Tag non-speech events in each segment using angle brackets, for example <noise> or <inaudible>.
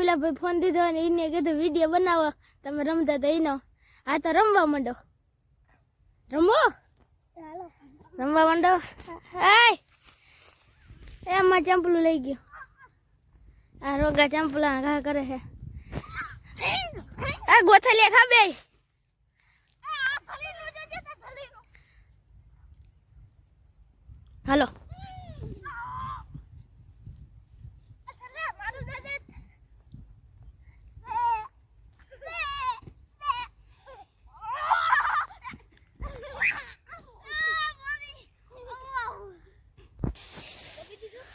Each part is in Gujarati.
રમીલાભાઈ ફોન દીધો અને એને કીધું વીડિયો બનાવો. તમે રમતા તો એનો આ તો રમવા માંડો. રમવો રમવા માંડો? હાય એમાં ચંપલું લઈ ગયો. આ રોગા ચંપલા ઘા કરે છે. આ ગોથલિયા ખાબે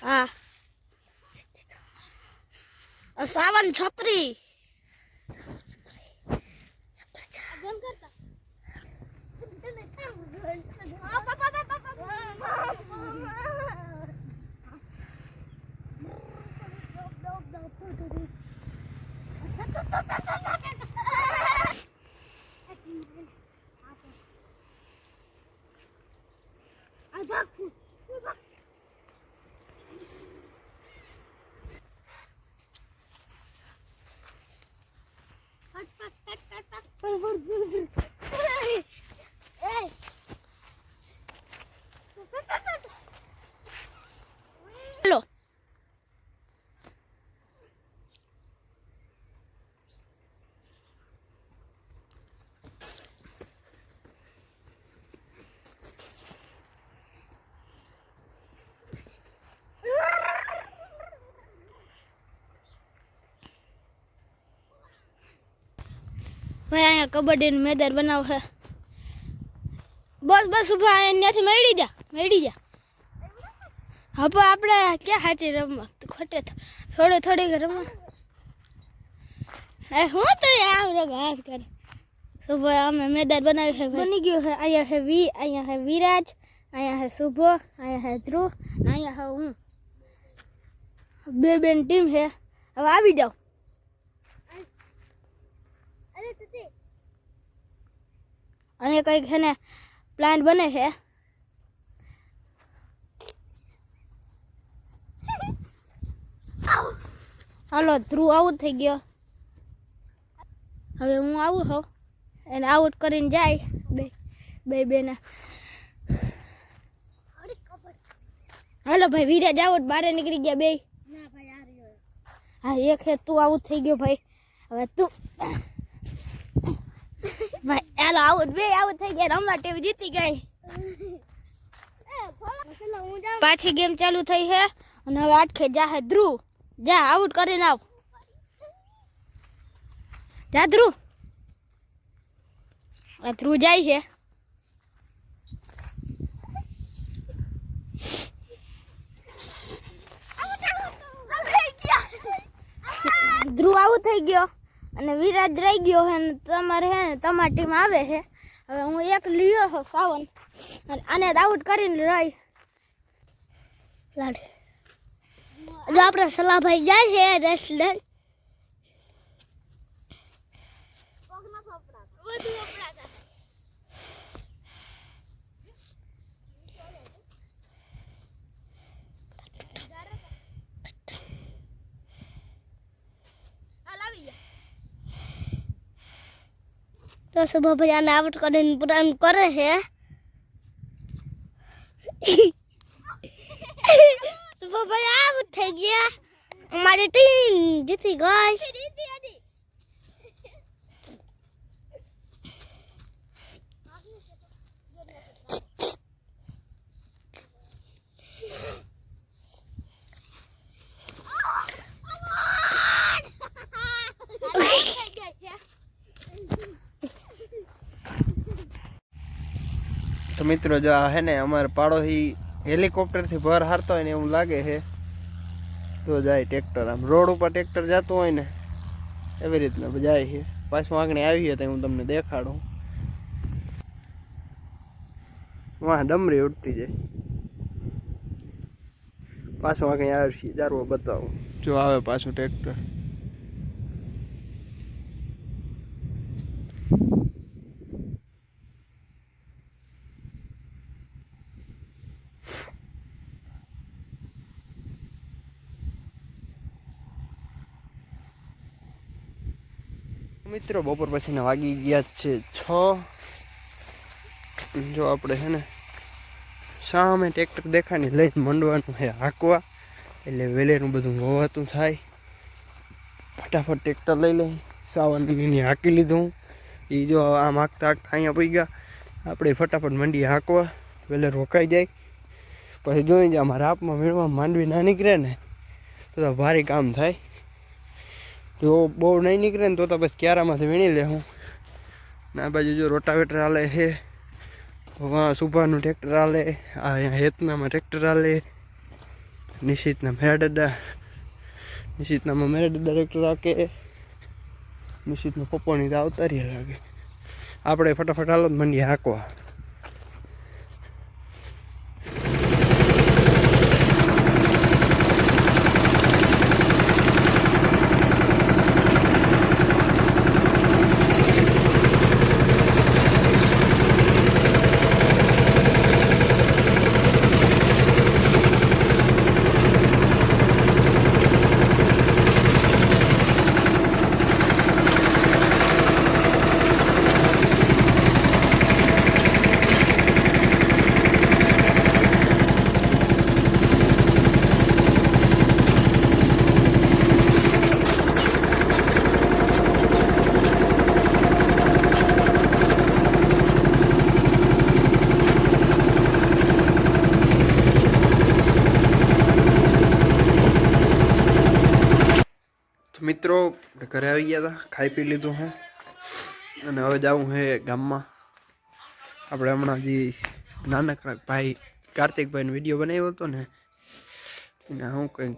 હા સાવન છપરી હેલો ભાઈ, અહીંયા કબડ્ડીનું મેદાન બનાવ છે. બસ બસ ઊભા અહીંયાથી મેળી જા મેળી જા. હવે આપણે ક્યાં સાચી રમવા ખોટે થોડે, થોડીક રમવા એ, હું તો આમ રગ હાથ કરે. શુભો અમે મેદાન બનાવ્યું છે બની ગયું છે. અહીંયા છે વી, અહીંયા છે વિરાજ, અહીંયા છે શુભો, અહીંયા છે ધ્રુવ ને અહીંયા છે હું. બે બેન ટીમ છે. હવે આવી જાઓ. અને કંઈક છે ને પ્લાન્ટ બને છે. હાલો ધ્રુવ આઉટ થઈ ગયો. હવે હું આવું છું એને આઉટ કરીને જાય બે બે બેના. હાલો ભાઈ વિરાજ આઉટ બારે નીકળી ગયા બે. હા એક છે તું આઉટ થઈ ગયો ભાઈ. હવે તું ભાઈ આવું બે આવું થઈ ગયા રમવા ટીમ જીતી ગઈ. પાછી ગેમ ચાલુ થઈ છે અને હવે આટખે જાહે ધ્રુવ. જા, આઉટ કરીને આવ. જા ધ્રુવ. ધ્રુવ જાય છે ધ્રુવ આવું થઈ ગયો. અને વિરાજ રહી ગયો છે ને તમારે હે ને તમારી ટીમ આવે છે હવે હું એક લ્યો છું સાવન. આને આઉટ કરીને રહી. લાડ. જો આપણે સલાભાઈ જાય છે રેસ્ટોરન્ટ તો સભાભાઈ આને આવટ કરીને પુરાણ કરે છે સભાભાઈ આવટ થઈ ગયા. અમારી ટીમ જીતી ગઈ. મિત્રો, જો આ હે ને અમારે પાડોશી હેલિકોપ્ટરથી ભર હારતો હોય ને એવું લાગે છે. તો જાય ટ્રેક્ટર આમ. રોડ ઉપર ટ્રેક્ટર જતું હોય ને, એવી રીતના જાય છે. પાછું આગળ આવી તો હું તમને દેખાડું. વાહ, ડમરી ઉડતી જાય. પાછું આગળ આવશે જારવો બતાવું. જો આવે પાછું ટ્રેક્ટર. મિત્રો, બપોર પછીને વાગી ગયા છે છ. જો આપણે છે ને સામે ટ્રેક્ટર દેખાની લઈને મંડવાનું છે હાંકવા. એટલે વેલેરું બધું વવાતું થાય. ફટાફટ ટ્રેક્ટર લઈ લઈ સાવનની હાંકી લીધું એ જો આમ હાંકતા હાંકતા અહીંયા પડી ગયા. આપણે ફટાફટ મંડી હાંકવા, વેલે રોકાઈ જાય. પછી જોઈ જાય અમારા આપમાં મેળવા માંડવી ના નીકળે ને તો ભારે કામ થાય. જો બહુ નહીં નીકળે ને તો તો બસ ક્યારામાંથી વીણી લે હું. ના બાજુ જો રોટાવેટર હાલે છે. સુભાનું ટ્રેક્ટર હાલે. આ અહીંયા હેતનામાં ટ્રેક્ટર હાલે. નિશિતના મેરડડા નિશિતનામાં મેરડડા ટ્રેક્ટર રાખે નિશિતના પપ્પાની તો અવતારી લાગે આપણે ફટાફટ હાલો જ મંડીએ હાંકવા તો મિત્રો ઘરે આવી ગયા હતા ખાઈ પી લીધું હે. અને હવે જવું હે ગામમાં. આપણે હમણાં જે નાનકડા ભાઈ, કાર્તિકભાઈનો વીડિયો બનાવ્યો હતો ને, એને હું કંઈક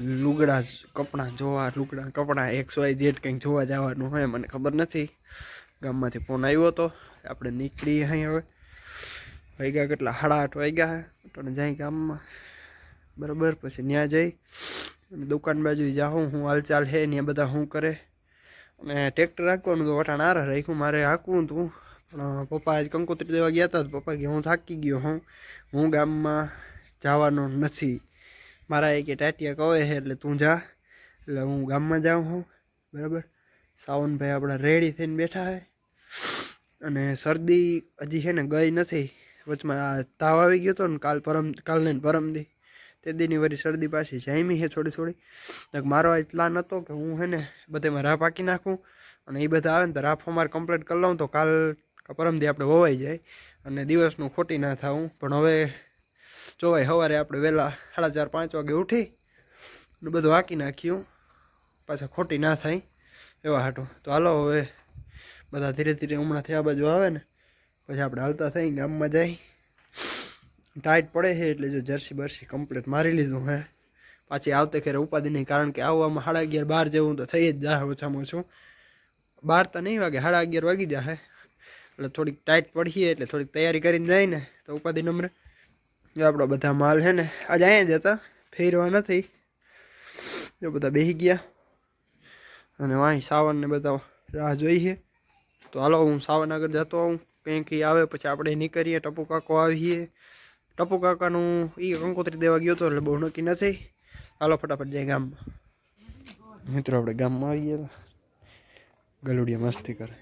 લુગડા કપડાં જોવા, લુગડા, કપડાં એક્સ વાય ઝેડ કંઈક જોવા જવાનું હોય, મને ખબર નથી. ગામમાંથી ફોન આવ્યો હતો આપણે નીકળીએ અહીં હવે. વાગ્યા કેટલા? સાડા આઠ વાગ્યા હે. તો જાય ગામમાં. બરાબર, પછી ત્યાં જઈ. દુકાન બાજુ જાઉં, હું હાલચાલ હે ને બધા શું કરે. અને ટ્રેક્ટર રાખવાનું તો વટાણ આરા રાખ્યું, મારે હાંકવું હતું. પણ પપ્પા આજ કંકોત્રી દેવા ગયા હતા પપ્પા કે હું થાકી ગયો હું. હું ગામમાં જવાનો નથી. મારા એક ટાટિયા કહે છે, એટલે તું જા. એટલે હું ગામમાં જાઉં હું બરાબર? સાવનભાઈ આપણા રેડી થઈને બેઠા છે. અને શરદી હજી છે ને ગઈ નથી. વચમાં તાવ આવી ગયો હતો ને કાલ પરમ, કાલને પરમદી. તે દીની વરી શરદી પાછી જામી છે થોડી થોડી. મારો આ પ્લાન હતો કે હું હે ને બધેમાં રાહ પાકી નાખું અને એ બધા આવે ને તો રાફ અમારે કમ્પ્લીટ કરી લઉં તો કાલ પરમદી આપણે વવાઈ જાય અને દિવસનું ખોટી ના થાવું પણ હવે જોવાય સવારે આપણે વહેલા સાડા ચાર પાંચ વાગે ઉઠી અને બધું હાંકી નાખ્યું. પાછા ખોટી ના થાય એવા હાટું. તો હાલો હવે બધા ધીરે ધીરે હમણાંથી આ બાજુ આવે ને, પછી આપણે હાલતા થઈ ગામમાં જાય. ટાઈટ પડે છે એટલે જો જર્સી બરસી કમ્પ્લીટ મારી લીધું હે. પાછી આવતે ખેરે ઉપાધિ નહીં, કારણ કે આવવામાં સાડા અગિયાર બાર જેવું તો થઈ જ જાય ઓછામાં ઓછું. બાર તો નહીં વાગે, સાડા અગિયાર વાગી જાય એટલે થોડીક ટાઈટ પડીએ, એટલે થોડીક તૈયારી કરીને જાય ને તો ઉપાધિ નંબર જો આપણો બધા માલ છે ને, આજે અહીંયા જ હતા, ફેરવા નથી. જો બધા બેસી ગયા. અને વાંહી સાવન ને બધા રાહ જોઈએ તો હાલો, હું સાવન આગળ જતો આવું. કંઈક આવે, પછી આપણે નીકળીએ, ટપુ કાકો આવીએ. ટપુ કાકાનું એ કંકોત્રી દેવા ગયો હતો એટલે બહુ નક્કી નથી હાલો ફટાફટ જાય ગામમાં મિત્રો આપણે ગામમાં આવી ગયા હતા ગલુડિયા મસ્તી કરે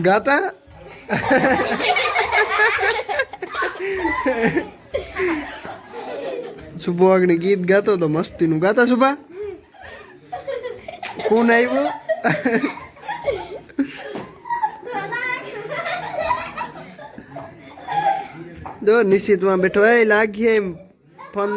ગાતા? <laughs> સુબહ અગ્નિ ગીત ગાતો તો મસ્તીનું ગાતા સુભા કોણ આવ્યું? જો નિશ્ચિતમાં બેઠો. એ લાગીએ એમ. ફોન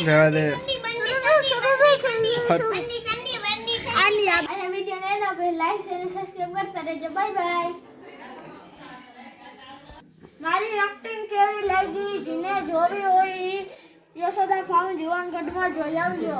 જવા દે એના પર લાઈક અને સબસ્ક્રાઇબ કરતા રહેજો. બાય બાય મારી એક્ટિંગ કેવી લાગી? જેને જોવી હોય. યશોદા ફાર્મ જીવનગઢમાં જોઈ આવજો.